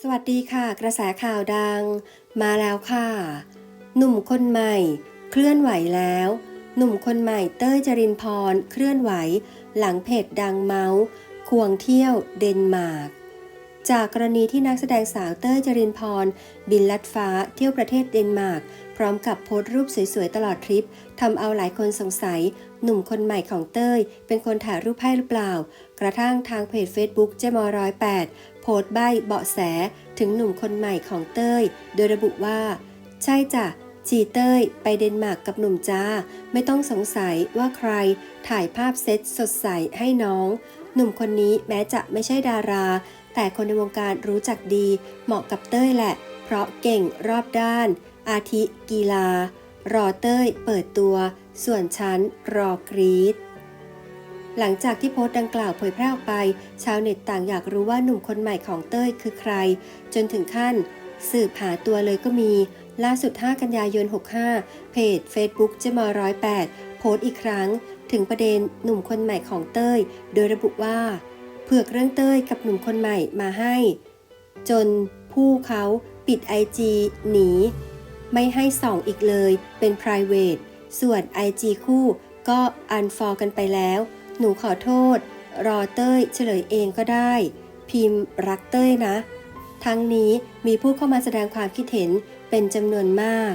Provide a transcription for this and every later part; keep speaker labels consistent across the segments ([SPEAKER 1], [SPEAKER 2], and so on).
[SPEAKER 1] สวัสดีค่ะ กระแสข่าวดัง มาแล้วค่ะ หนุ่มคนใหม่ เคลื่อนไหวแล้ว หนุ่มคนใหม่เต้ยจรินพร เคลื่อนไหว หลังเพจดังเมาส์ควงเที่ยวเดนมาร์กจากกรณีที่นักแสดงสาวเต้ยจรินพร บินลัดฟ้าเที่ยวประเทศเดนมาร์ก ร้อมกับโพสต์รูปสวยๆตลอดทริปทำเอาหลายคนสงสัย หนุ่มคนใหม่ของเต้ย เป็นคนถ่ายรูปให้หรือเปล่า กระทั่งทางเพจ Facebook เจมอร้อยแปดโพสต์ใบเบาะแสถึงหนุ่มคนใหม่ของเต้ย โดยระบุว่า ใช่จ้ะจีเต้ย ไปเดนมาร์กกับหนุ่มจ้า ไม่ต้องสงสัยว่าใคร ถ่ายภาพเซตสดใสให้น้อง หนุ่มคนนี้แม้จะไม่ใช่ดารา แต่คนในวงการรู้จักดี เหมาะกับเต้ยแหละ เพราะเก่งรอบด้าน อาทิกีฬา รอเต้ยเปิดตัว ส่วนฉันรอกรีดหลังจากที่โพสต์ดังกล่าวเผยแพร่ออกไป ชาวเน็ตต่างอยากรู้ว่าหนุ่มคนใหม่ของเต้ยคือใคร จนถึงขั้น สืบหาตัวเลยก็มี ล่าสุด 5 กันยายน 65 เพจ Facebook เจมอร้อยแปดโพสต์อีกครั้ง ถึงประเด็นหนุ่มคนใหม่ของเต้ย โดยระบุว่า เผือกเรื่องเต้ยกับหนุ่มคนใหม่มาให้ จนผู้เขาปิด IG หนี ไม่ให้ส่องอีกเลยเป็น private ส่วน IG คู่ก็ unfollow กันไปแล้ว หนูขอโทษ รอเต้ยเฉลยเองก็ได้ พิมพ์รักเต้ยนะ ทั้งนี้มีผู้เข้ามาแสดงความคิดเห็นเป็นจำนวนมาก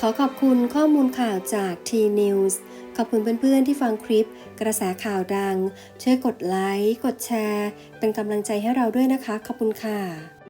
[SPEAKER 1] ขอขอบคุณข้อมูลข่าวจาก T News ขอบคุณเพื่อนๆที่ฟังคลิป กระแสข่าวดัง ช่วยกดไลค์ กดแชร์ เป็นกำลังใจให้เราด้วยนะคะ ขอบคุณค่ะ